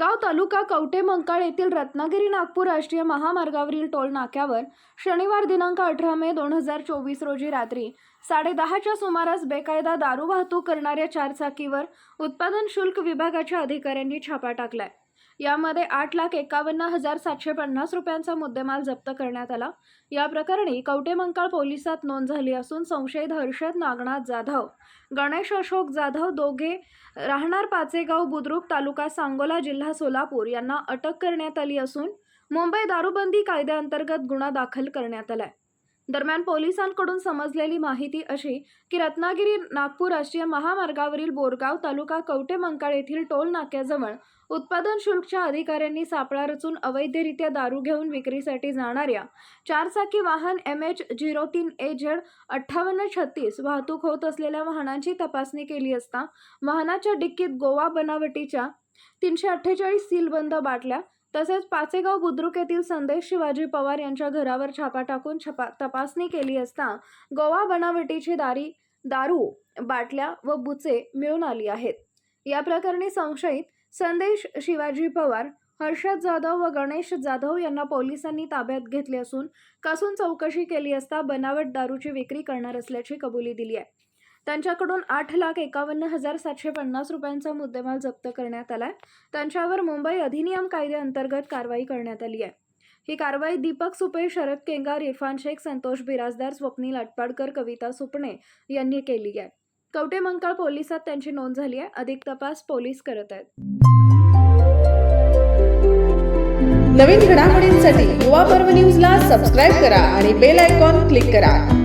तालुका कवटे मंकाळ येथील रत्नागिरी नागपूर राष्ट्रीय महामार्गावरील टोल नाक्यावर शनिवार दिनांक अठरा मे दोन हजार चोवीस रोजी रात्री साडेदहाच्या सुमारास बेकायदा दारू वाहतूक करणाऱ्या चारचाकीवर उत्पादन शुल्क विभागाच्या अधिकाऱ्यांनी छापा टाकलाय. यामध्ये आठ लाख एकावन्न हजार सातशे पन्नास रुपयांचा मुद्देमाल जप्त करण्यात आला. या प्रकरणी कवटेमंकाळ पोलिसात नोंद झाली असून संशयित हर्षद नागनाथ जाधव गणेश अशोक जाधव दोघे राहणार पाचेगाव बुद्रुक तालुका सांगोला जिल्हा सोलापूर यांना अटक करण्यात आली असून मुंबई दारूबंदी कायद्याअंतर्गत गुन्हा दाखल करण्यात आलाय. दरम्यान पोलिसांकडून समजलेली माहिती अशी की रत्नागिरी नागपूर राष्ट्रीय महामार्गावरील बोरगाव तालुका कवटे मंकाळ येथील टोल नाक्याजवळ उत्पादन शुल्कच्या अधिकाऱ्यांनी सापळा रचून अवैधरित्या दारू घेऊन विक्रीसाठी जाणाऱ्या चारचाकी वाहन एम एच झिरो तीन ए झेड अठ्ठावन्न छत्तीस वाहतूक होत असलेल्या वाहनांची तपासणी केली असता वाहनाच्या डिक्कीत गोवा बनावटीच्या तीनशे अठ्ठेचाळीस सीलबंद बाटल्या तसेच पाचेगाव बुद्रुक येथील संदेश शिवाजी पवार यांच्या घरावर छापा टाकून छपा तपासणी केली असता गोवा बनावटीची दारी दारू बाटल्या व बुचे मिळून आली आहेत. या प्रकरणी संशयित संदेश शिवाजी पवार हर्षद जाधव व गणेश जाधव यांना पोलिसांनी ताब्यात घेतले असून कसून चौकशी केली असता बनावट दारूची विक्री करणार असल्याची कबुली दिली आहे. त्यांच्याकडून आठ लाख एकावन्न हजार सातशे पन्नास रुपयांचा मुद्देमाल जप्त करण्यात आलाय. त्यांच्यावर मुंबई अधिनियम कायद्याअंतर्गत कारवाई करण्यात आली आहे. ही कारवाई दीपक सुपे शरद केंगार इरफान शेख संतोष बिराजदार स्वप्नील अटपाडकर कविता सुपणे यांनी केली आहे. कवटेमंकाळ पोलिसात त्यांची नोंद झाली आहे. अधिक तपास पोलीस करत आहेत. नवीन घडामोडींसाठी युवा पर्व न्यूजला सबस्क्राईब करा आणि बेल आयकॉन क्लिक करा.